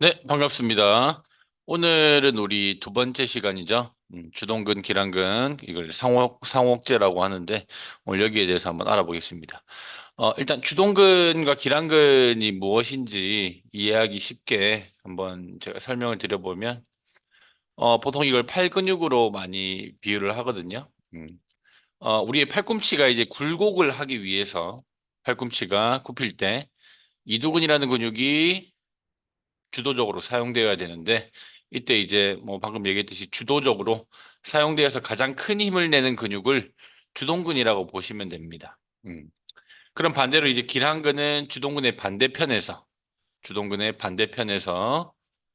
네, 반갑습니다. 오늘은 우리 두 번째 시간이죠. 음, 주동근, 기랑근, 이걸 상호, 상호억제라고 하는데, 오늘 여기에 대해서 한번 알아보겠습니다. 어, 일단 주동근과 기랑근이 무엇인지 이해하기 쉽게 한번 제가 설명을 드려보면, 어, 보통 이걸 팔 근육으로 많이 비유를 하거든요. 음, 어, 우리의 팔꿈치가 이제 굴곡을 하기 위해서 팔꿈치가 굽힐 때 이두근이라는 근육이 주도적으로 사용되어야 되는데 이때 이제 뭐 방금 얘기했듯이 주도적으로 사용되어서 가장 큰 힘을 내는 근육을 주동근이라고 보시면 됩니다. 음. 그럼 반대로 이제 기랑근은 주동근의 반대편에서 주동근의 반대편에서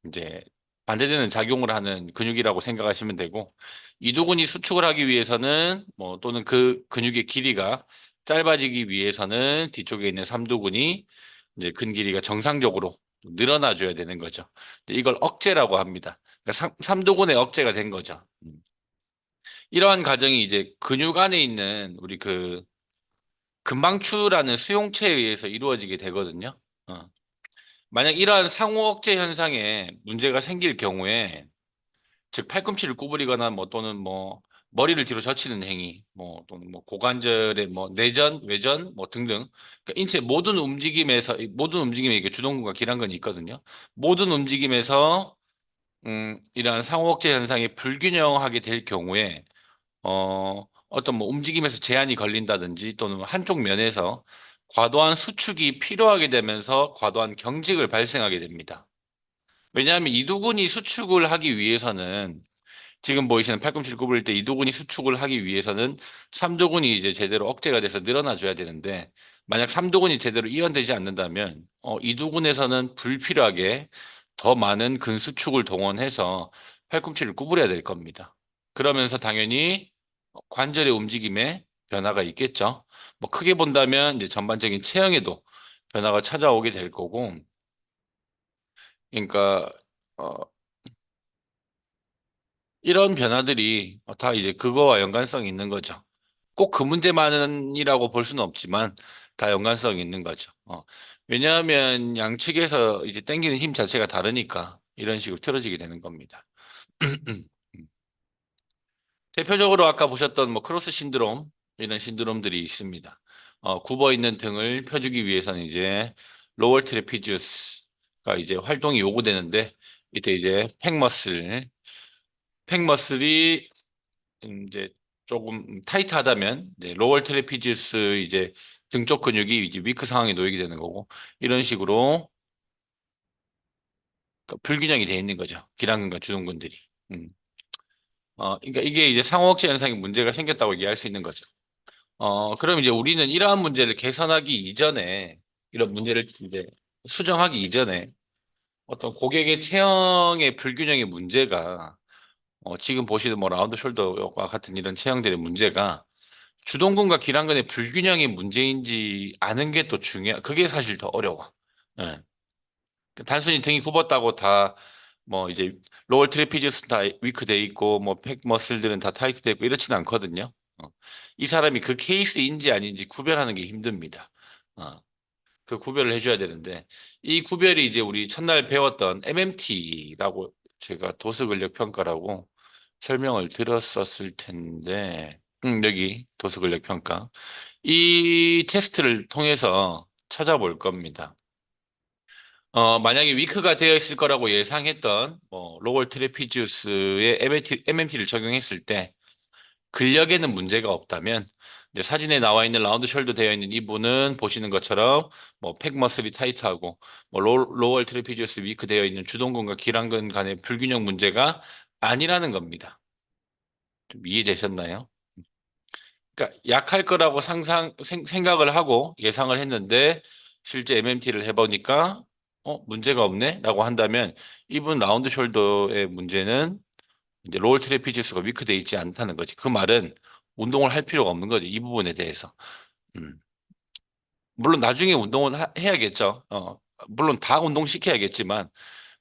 이제 반대되는 작용을 하는 근육이라고 생각하시면 되고 이두근이 수축을 하기 위해서는 뭐 또는 그 근육의 길이가 짧아지기 위해서는 뒤쪽에 있는 삼두근이 이제 근 길이가 정상적으로 늘어나 줘야 되는 거죠. 이걸 억제라고 합니다. 그러니까 삼, 삼두근의 억제가 된 거죠. 음. 이러한 과정이 이제 근육 안에 있는 우리 그 금방추라는 수용체에 의해서 이루어지게 되거든요. 어. 만약 이러한 상호 억제 현상에 문제가 생길 경우에 즉 팔꿈치를 구부리거나 뭐 또는 뭐 머리를 뒤로 젖히는 행위, 뭐 또는 뭐 고관절의 뭐 내전, 외전 뭐 등등 그러니까 인체 모든 움직임에서 모든 움직임에 이게 주동근과 기란근이 있거든요. 모든 움직임에서 음, 이러한 상호 억제 현상이 불균형하게 될 경우에 어, 어떤 뭐 움직임에서 제한이 걸린다든지 또는 한쪽 면에서 과도한 수축이 필요하게 되면서 과도한 경직을 발생하게 됩니다. 왜냐하면 이두근이 수축을 하기 위해서는 지금 보이시는 팔꿈치를 구부릴 때 이두근이 수축을 하기 위해서는 삼두근이 이제 제대로 억제가 돼서 늘어나 줘야 되는데 만약 삼두근이 제대로 이완되지 않는다면 어, 이두근에서는 불필요하게 더 많은 근수축을 동원해서 팔꿈치를 구부려야 될 겁니다. 그러면서 당연히 관절의 움직임에 변화가 있겠죠. 뭐 크게 본다면 이제 전반적인 체형에도 변화가 찾아오게 될 거고, 그러니까 어, 이런 변화들이 다 이제 그거와 연관성이 있는 거죠. 꼭 그 문제만이라고 볼 수는 없지만 다 연관성이 있는 거죠. 어. 왜냐하면 양측에서 이제 당기는 힘 자체가 다르니까 이런 식으로 틀어지게 되는 겁니다. 대표적으로 아까 보셨던 뭐 크로스 신드롬 이런 신드롬들이 있습니다. 어, 굽어 있는 등을 펴주기 위해서는 이제 로월 트레피지우스가 이제 활동이 요구되는데 이때 이제 팩머슬 팩머슬이 이제 조금 타이트하다면 네, 로월 트레피지우스 이제 등쪽 근육이 이제 위크 상황에 놓이게 되는 거고 이런 식으로 그 불균형이 돼 있는 거죠. 기랑근과 주동근들이. 음. 어, 그러니까 이게 이제 상호억제 현상에 문제가 생겼다고 얘기할 수 있는 거죠. 어, 그럼 이제 우리는 이러한 문제를 개선하기 이전에 이런 문제를 이제 수정하기 이전에 어떤 고객의 체형의 불균형의 문제가 어, 지금 보시는 뭐 라운드 숄더와 같은 이런 체형들의 문제가 주동근과 기랑근의 불균형의 문제인지 아는 게 또 중요해. 그게 사실 더 어려워. 예. 단순히 등이 굽었다고 다 뭐 이제 로얼 트래피지스 다 위크 돼 있고 뭐 팩 머슬들은 다 타이트 돼 있고 이렇지는 않거든요. 어. 이 사람이 그 케이스인지 아닌지 구별하는 게 힘듭니다. 어. 그 구별을 해줘야 되는데 이 구별이 이제 우리 첫날 배웠던 MMT라고 제가 도수 근력 평가라고 설명을 드렸었을 텐데 음, 여기 도수근력 평가 이 테스트를 통해서 찾아볼 겁니다. 어, 만약에 위크가 되어 있을 거라고 예상했던 뭐 로월 트레피지우스의 MMT, MMT를 적용했을 때 근력에는 문제가 없다면 이제 사진에 나와 있는 라운드 숄더 되어 있는 이분은 보시는 것처럼 뭐 팩머슬이 타이트하고 뭐 로, 로월 트레피지우스 위크 되어 있는 주동근과 기랑근 간의 불균형 문제가 아니라는 겁니다. 좀 이해되셨나요? 그러니까 약할 거라고 상상 생, 생각을 하고 예상을 했는데 실제 MMT를 해보니까 어 문제가 없네라고 한다면 이분 라운드 숄더의 문제는 이제 롤 트래피지스가 위크돼 있지 않다는 거지. 그 말은 운동을 할 필요가 없는 거지. 이 부분에 대해서. 음. 물론 나중에 운동을 하- 해야겠죠. 어, 물론 다 운동 시켜야겠지만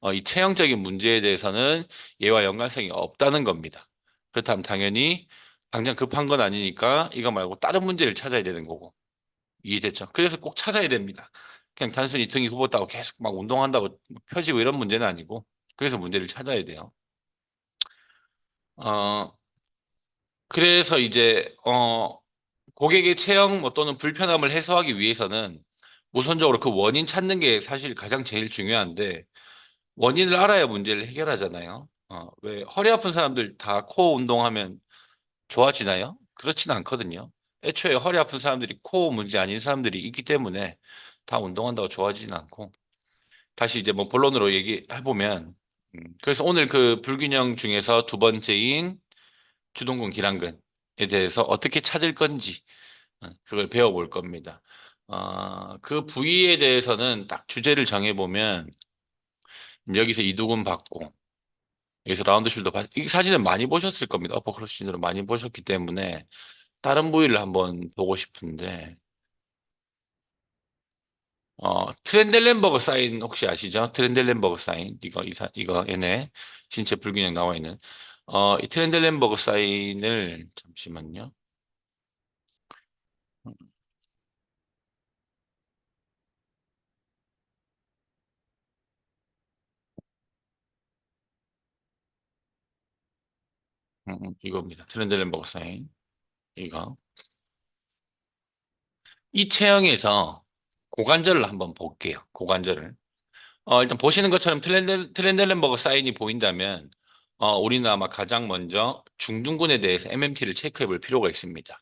어, 이 체형적인 문제에 대해서는 얘와 연관성이 없다는 겁니다. 그렇다면 당연히 당장 급한 건 아니니까 이거 말고 다른 문제를 찾아야 되는 거고. 이해됐죠? 그래서 꼭 찾아야 됩니다. 그냥 단순히 등이 굽었다고 계속 막 운동한다고 펴지고 이런 문제는 아니고 그래서 문제를 찾아야 돼요. 어, 그래서 이제 어, 고객의 체형 뭐 또는 불편함을 해소하기 위해서는 우선적으로 그 원인 찾는 게 사실 가장 제일 중요한데 원인을 알아야 문제를 해결하잖아요. 어, 왜 허리 아픈 사람들 다 코어 운동하면 좋아지나요? 그렇지는 않거든요. 애초에 허리 아픈 사람들이 코어 문제 아닌 사람들이 있기 때문에 다 운동한다고 좋아지진 않고 다시 이제 뭐 본론으로 얘기해 보면 음, 그래서 오늘 그 불균형 중에서 두 번째인 주동근 기랑근에 대해서 어떻게 찾을 건지 어, 그걸 배워볼 겁니다. 어, 그 부위에 대해서는 딱 주제를 정해보면 여기서 이두근 받고 여기서 라운드 숄더 받, 이 사진을 많이 보셨을 겁니다. 어퍼클러치 진으로 많이 보셨기 때문에 다른 부위를 한번 보고 싶은데 어, 트렌델렌버그 사인 혹시 아시죠? 트렌델렌버그 사인 이거 이사 이거 얘네 신체 불균형 나와 있는 어, 이 트렌델렌버그 사인을 잠시만요. 음, 음, 이겁니다. 트렌델렌버그 사인 이거 이 체형에서 고관절을 한번 볼게요. 고관절을 어, 일단 보시는 것처럼 트렌델, 트렌델렌버그 사인이 보인다면 어, 우리는 아마 가장 먼저 중둔근에 대해서 MMT를 체크해 볼 필요가 있습니다.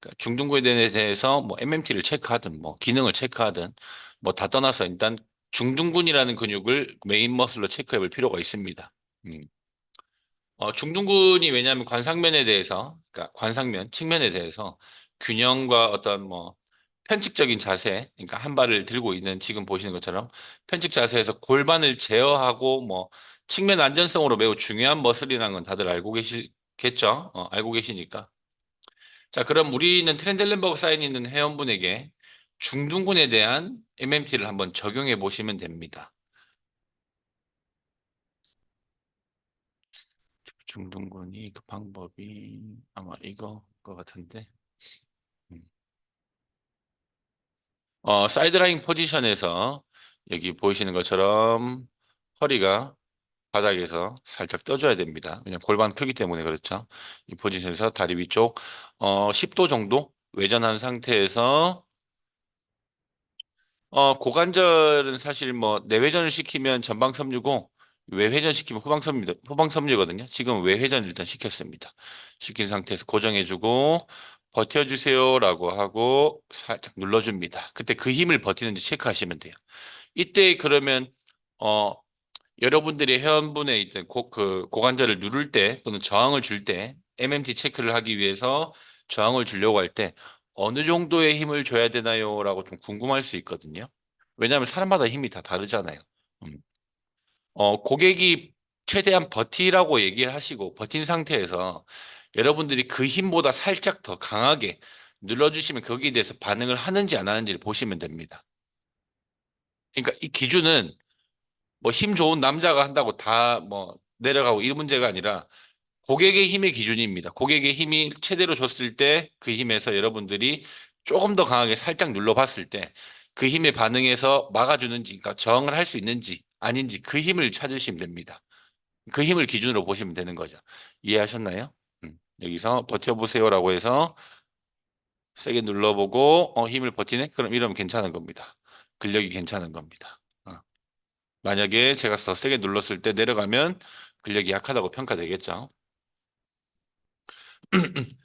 그러니까 중둔근에 대해서 뭐 MMT를 체크하든 뭐 기능을 체크하든 뭐 다 떠나서 일단 중둔근이라는 근육을 메인 머슬로 체크해 볼 필요가 있습니다. 음. 어, 중둔근이 왜냐하면 관상면에 대해서, 그러니까 관상면, 측면에 대해서 균형과 어떤 뭐 편측적인 자세, 그러니까 한 발을 들고 있는 지금 보시는 것처럼 편측 자세에서 골반을 제어하고 뭐 측면 안전성으로 매우 중요한 머슬이라는 건 다들 알고 계시겠죠? 어, 알고 계시니까. 자, 그럼 우리는 트렌델렌버그 사인 있는 회원분에게 중둔근에 대한 MMT를 한번 적용해 보시면 됩니다. 중둔근이 그 방법이 아마 이거 것 같은데. 음. 어, 사이드라인 포지션에서 여기 보이시는 것처럼 허리가 바닥에서 살짝 떠줘야 됩니다. 왜냐면 골반 크기 때문에 그렇죠. 이 포지션에서 다리 위쪽 어, 10도 정도 외전한 상태에서 어, 고관절은 사실 뭐 내회전을 시키면 전방 섬유고 외회전 시키면 후방 섬유 후방 섬유거든요. 지금 외회전 일단 시켰습니다. 시킨 상태에서 고정해주고 버텨주세요 라고 하고 살짝 눌러줍니다. 그때 그 힘을 버티는지 체크하시면 돼요. 이때 그러면 어 여러분들이 회원분의 이제 고, 그 고관절을 누를 때 또는 저항을 줄 때 MMT 체크를 하기 위해서 저항을 주려고 할 때 어느 정도의 힘을 줘야 되나요?라고 좀 궁금할 수 있거든요. 왜냐하면 사람마다 힘이 다 다르잖아요. 음. 어, 고객이 최대한 버티라고 얘기를 하시고 버틴 상태에서 여러분들이 그 힘보다 살짝 더 강하게 눌러주시면 거기에 대해서 반응을 하는지 안 하는지를 보시면 됩니다. 그러니까 이 기준은 뭐 힘 좋은 남자가 한다고 다 뭐 내려가고 이 문제가 아니라 고객의 힘의 기준입니다. 고객의 힘이 최대로 줬을 때 그 힘에서 여러분들이 조금 더 강하게 살짝 눌러봤을 때 그 힘에 반응해서 막아주는지, 그러니까 저항을 할 수 있는지 아닌지 그 힘을 찾으시면 됩니다. 그 힘을 기준으로 보시면 되는 거죠. 이해하셨나요? 음, 여기서 버텨보세요라고 해서 세게 눌러보고 어, 힘을 버티네? 그럼 이러면 괜찮은 겁니다. 근력이 괜찮은 겁니다. 어. 만약에 제가 더 세게 눌렀을 때 내려가면 근력이 약하다고 평가되겠죠.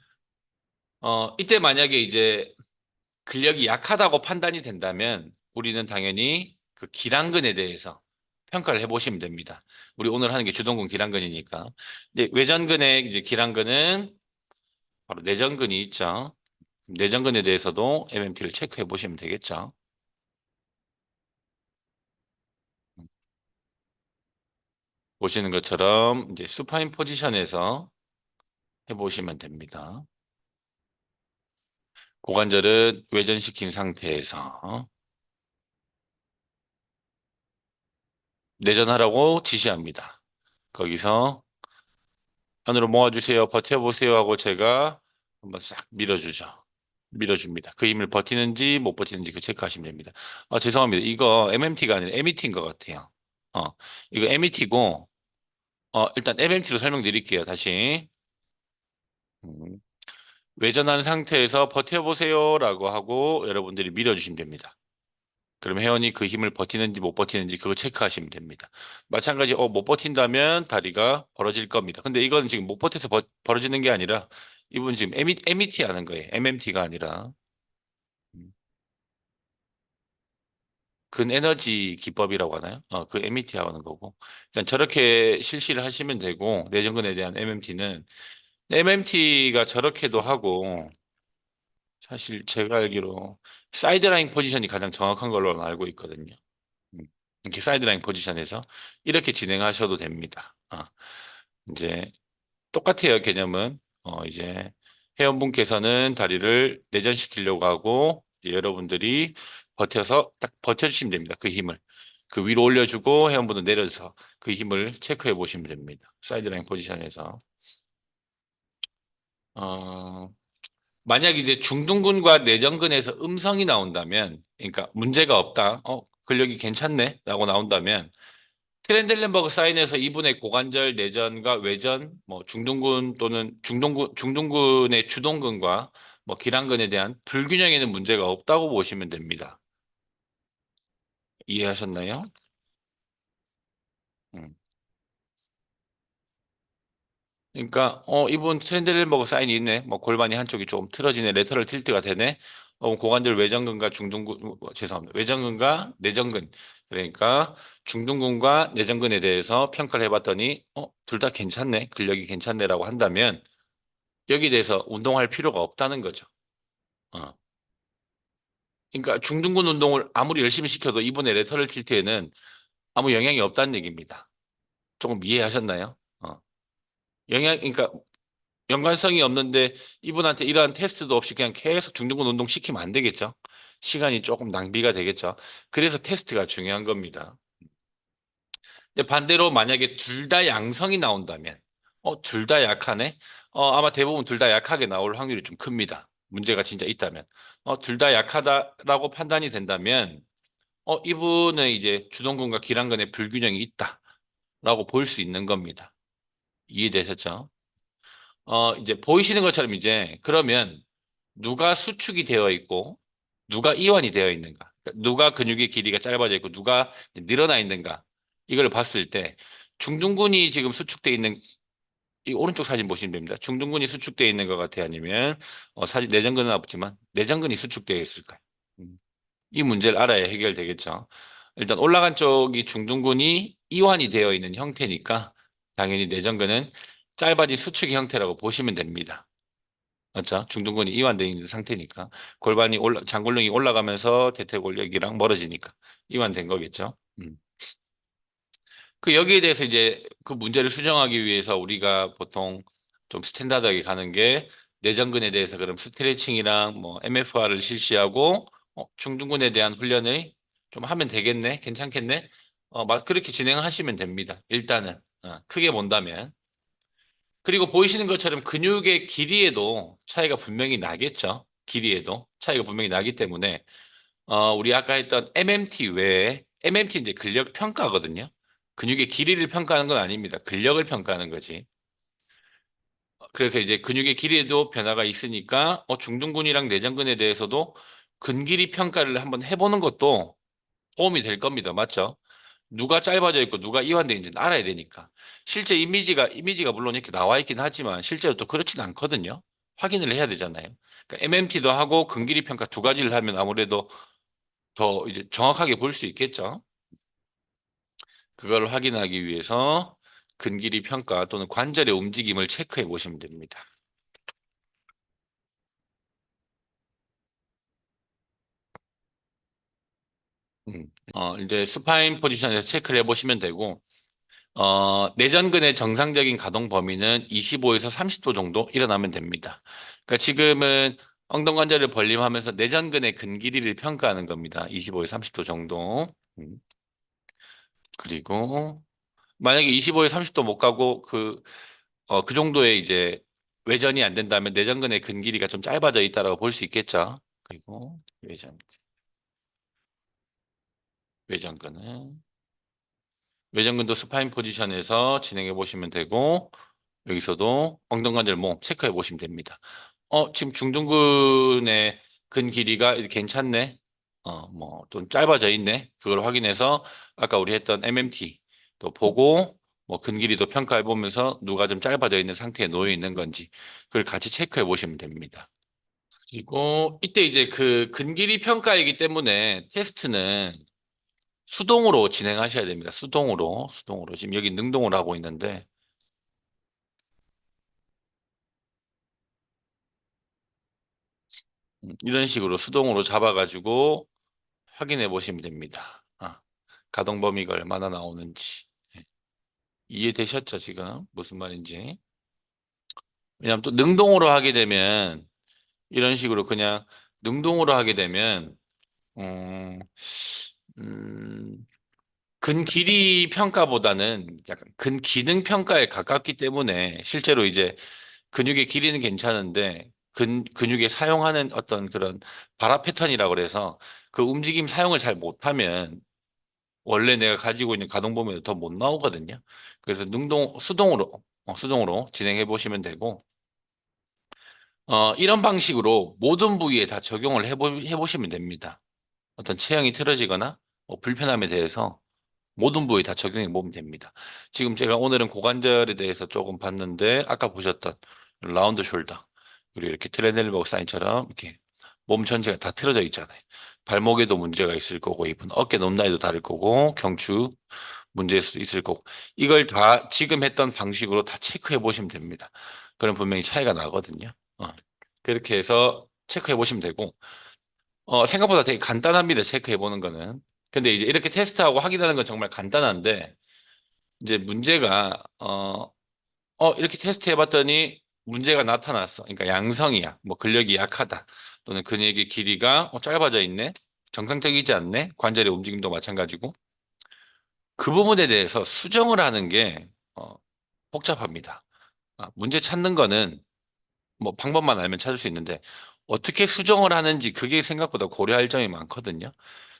어, 이때 만약에 이제 근력이 약하다고 판단이 된다면 우리는 당연히 그 기랑근에 대해서 평가를 해보시면 됩니다. 우리 오늘 하는 게 주동근 기랑근이니까. 이제 외전근의 이제 기랑근은 바로 내전근이 있죠. 내전근에 대해서도 MMT를 체크해 보시면 되겠죠. 보시는 것처럼 이제 수파인 포지션에서 해보시면 됩니다. 고관절은 외전시킨 상태에서 내전하라고 지시합니다. 거기서 안으로 모아주세요. 버텨보세요 하고 제가 한번 싹 밀어주죠. 밀어줍니다. 그 힘을 버티는지 못 버티는지 그 체크하시면 됩니다. 아, 죄송합니다. 이거 MMT가 아니라 MET인 것 같아요. 어, 이거 MET고, 어, 일단 MMT로 설명드릴게요. 다시. 음, 외전한 상태에서 버텨보세요 라고 하고 여러분들이 밀어주시면 됩니다. 그럼 회원이 그 힘을 버티는지 못 버티는지 그거 체크하시면 됩니다. 마찬가지, 어, 못 버틴다면 다리가 벌어질 겁니다. 근데 이건 지금 못 버텨서 버, 벌어지는 게 아니라 이분 지금 MET 하는 거예요. MMT가 아니라. 음. 근에너지 기법이라고 하나요? 어, 그 MET 하는 거고. 그러니까 저렇게 실시를 하시면 되고, 내전근에 대한 MMT는 MMT가 저렇게도 하고, 사실 제가 알기로 사이드라인 포지션이 가장 정확한 걸로 알고 있거든요. 음, 이렇게 사이드라인 포지션에서 이렇게 진행하셔도 됩니다. 아, 이제 똑같아요, 개념은. 어, 이제 회원분께서는 다리를 내전시키려고 하고, 여러분들이 버텨서 딱 버텨주시면 됩니다. 그 힘을. 그 위로 올려주고 회원분은 내려서 그 힘을 체크해 보시면 됩니다. 사이드라인 포지션에서. 어, 만약 이제 중둔근과 내전근에서 음성이 나온다면, 그러니까 문제가 없다, 어, 근력이 괜찮네, 라고 나온다면, 트렌들렌버그 사인에서 이분의 고관절 내전과 외전, 뭐 중둔근 또는 중둔근, 중둔근의 주동근과 뭐 기랑근에 대한 불균형에는 문제가 없다고 보시면 됩니다. 이해하셨나요? 그러니까 어 이분 트렌들렌버그 사인이 있네. 뭐 골반이 한쪽이 좀 틀어지네. 레터럴 틸트가 되네. 어 고관절 외전근과 중둔근 뭐, 뭐, 죄송합니다. 외전근과 내전근. 그러니까 중둔근과 내전근에 대해서 평가를 해봤더니 어둘 다 괜찮네. 근력이 괜찮네라고 한다면 여기에 대해서 운동할 필요가 없다는 거죠. 어. 그러니까 중둔근 운동을 아무리 열심히 시켜도 이번에 레터럴 틸트에는 아무 영향이 없다는 얘기입니다. 조금 이해하셨나요? 어. 영향, 그러니까 연관성이 없는데 이분한테 이러한 테스트도 없이 그냥 계속 중둔근 운동 시키면 안 되겠죠. 시간이 조금 낭비가 되겠죠. 그래서 테스트가 중요한 겁니다. 근데 반대로 만약에 둘 다 양성이 나온다면, 어, 둘 다 약하네? 어, 아마 대부분 둘 다 약하게 나올 확률이 좀 큽니다. 문제가 진짜 있다면. 어, 둘 다 약하다라고 판단이 된다면, 어, 이분은 이제 주동근과 기랑근의 불균형이 있다라고 볼 수 있는 겁니다. 이해되셨죠? 어, 이제 보이시는 것처럼 이제 그러면 누가 수축이 되어 있고 누가 이완이 되어 있는가? 그러니까 누가 근육의 길이가 짧아져 있고 누가 늘어나 있는가? 이걸 봤을 때 중둔근이 지금 수축돼 있는 이 오른쪽 사진 보시면 됩니다. 중둔근이 수축되어 있는 것 같아요? 아니면 어, 사진 내전근은 없지만 내전근이 수축되어 있을까요? 음. 이 문제를 알아야 해결되겠죠. 일단 올라간 쪽이 중둔근이 이완이 되어 있는 형태니까 당연히 내전근은 짧아진 수축의 형태라고 보시면 됩니다. 맞죠? 중둔근이 이완되어 있는 상태니까 골반이 올라 장골릉이 올라가면서 대퇴골격이랑 멀어지니까 이완된 거겠죠. 음. 그 여기에 대해서 이제 그 문제를 수정하기 위해서 우리가 보통 좀 스탠다드하게 가는 게 내전근에 대해서 그럼 스트레칭이랑 뭐 MFR을 실시하고 어, 중둔근에 대한 훈련을 좀 하면 되겠네, 괜찮겠네. 어, 막 그렇게 진행하시면 됩니다. 일단은 어, 크게 본다면. 그리고 보이시는 것처럼 근육의 길이에도 차이가 분명히 나겠죠. 길이에도 차이가 분명히 나기 때문에 어, 우리 아까 했던 MMT 외에 MMT 이제 근력 평가거든요. 근육의 길이를 평가하는 건 아닙니다. 근력을 평가하는 거지. 그래서 이제 근육의 길이에도 변화가 있으니까 어, 중둔근이랑 내전근에 대해서도 근길이 평가를 한번 해보는 것도 도움이 될 겁니다. 맞죠? 누가 짧아져 있고 누가 이완되어 있는지는 알아야 되니까. 실제 이미지가 이미지가 물론 이렇게 나와 있긴 하지만 실제로 또 그렇지는 않거든요. 확인을 해야 되잖아요. 그러니까 MMT도 하고 근길이 평가 두 가지를 하면 아무래도 더 이제 정확하게 볼 수 있겠죠. 그걸 확인하기 위해서 근길이 평가 또는 관절의 움직임을 체크해 보시면 됩니다. 음, 어, 이제 수파인 포지션에서 체크를 해 보시면 되고, 어, 내전근의 정상적인 가동 범위는 25에서 30도 정도 일어나면 됩니다. 그러니까 지금은 엉덩 관절을 벌림하면서 내전근의 근 길이를 평가하는 겁니다. 25에서 30도 정도. 음. 그리고 만약에 25에서 30도 못 가고 그, 어, 그 정도의 이제 외전이 안 된다면 내전근의 근 길이가 좀 짧아져 있다라고 볼 수 있겠죠. 그리고 외전, 외전근은 외전근도 스파인 포지션에서 진행해 보시면 되고 여기서도 엉덩관절 모음 체크해 보시면 됩니다. 어, 지금 중둔근의 근 길이가 괜찮네. 어, 뭐, 좀 짧아져 있네. 그걸 확인해서 아까 우리 했던 MMT 또 보고 뭐 근 길이도 평가해 보면서 누가 좀 짧아져 있는 상태에 놓여 있는 건지 그걸 같이 체크해 보시면 됩니다. 그리고 이때 이제 그 근 길이 평가이기 때문에 테스트는 수동으로 진행하셔야 됩니다. 수동으로, 수동으로. 지금 여기 능동으로 하고 있는데 음, 이런 식으로 수동으로 잡아가지고 확인해 보시면 됩니다. 아, 가동 범위가 얼마나 나오는지. 예. 이해되셨죠, 지금? 무슨 말인지. 왜냐하면 또 능동으로 하게 되면 이런 식으로 그냥 능동으로 하게 되면 음, 음, 근 길이 평가보다는 약간 근 기능 평가에 가깝기 때문에 실제로 이제 근육의 길이는 괜찮은데 근, 근육에 사용하는 어떤 그런 발화 패턴이라고 그래서 그 움직임 사용을 잘 못하면 원래 내가 가지고 있는 가동 범위도 더 못 나오거든요. 그래서 능동, 수동으로, 어, 수동으로 진행해 보시면 되고, 어, 이런 방식으로 모든 부위에 다 적용을 해보, 해보시면 됩니다. 어떤 체형이 틀어지거나 뭐 불편함에 대해서 모든 부위에 다 적용해 보면 됩니다. 지금 제가 오늘은 고관절에 대해서 조금 봤는데 아까 보셨던 라운드 숄더 그리고 이렇게 트레넬버 사인처럼 이렇게 몸 전체가 다 틀어져 있잖아요. 발목에도 문제가 있을 거고 이분 어깨 높낮이도 다를 거고 경추 문제 있을 거고 이걸 다 지금 했던 방식으로 다 체크해 보시면 됩니다. 그럼 분명히 차이가 나거든요. 어. 그렇게 해서 체크해 보시면 되고 어, 생각보다 되게 간단합니다. 체크해 보는 거는. 근데 이제 이렇게 테스트하고 확인하는 건 정말 간단한데 이제 문제가 어, 어 이렇게 테스트해 봤더니 문제가 나타났어. 그러니까 양성이야. 뭐 근력이 약하다. 또는 근육의 길이가 어, 짧아져 있네. 정상적이지 않네. 관절의 움직임도 마찬가지고. 그 부분에 대해서 수정을 하는 게 어, 복잡합니다. 아, 문제 찾는 거는 뭐 방법만 알면 찾을 수 있는데 어떻게 수정을 하는지 그게 생각보다 고려할 점이 많거든요.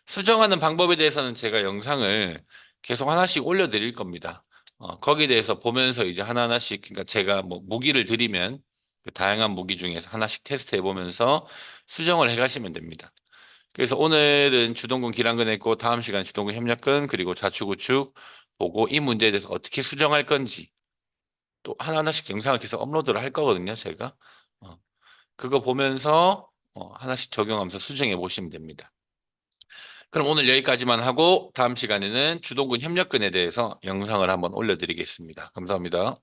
수정하는 방법에 대해서는 제가 영상을 계속 하나씩 올려드릴 겁니다. 어, 거기에 대해서 보면서 이제 하나하나씩 그러니까 제가 뭐 무기를 드리면 그 다양한 무기 중에서 하나씩 테스트 해보면서 수정을 해가시면 됩니다. 그래서 오늘은 주동근 기란근 했고 다음 시간 주동근 협력근 그리고 우측 보고 이 문제에 대해서 어떻게 수정할 건지 또 하나하나씩 영상을 계속 업로드를 할 거거든요, 제가. 어, 그거 보면서 어, 하나씩 적용하면서 수정해 보시면 됩니다. 그럼 오늘 여기까지만 하고 다음 시간에는 주동근 협력근에 대해서 영상을 한번 올려드리겠습니다. 감사합니다.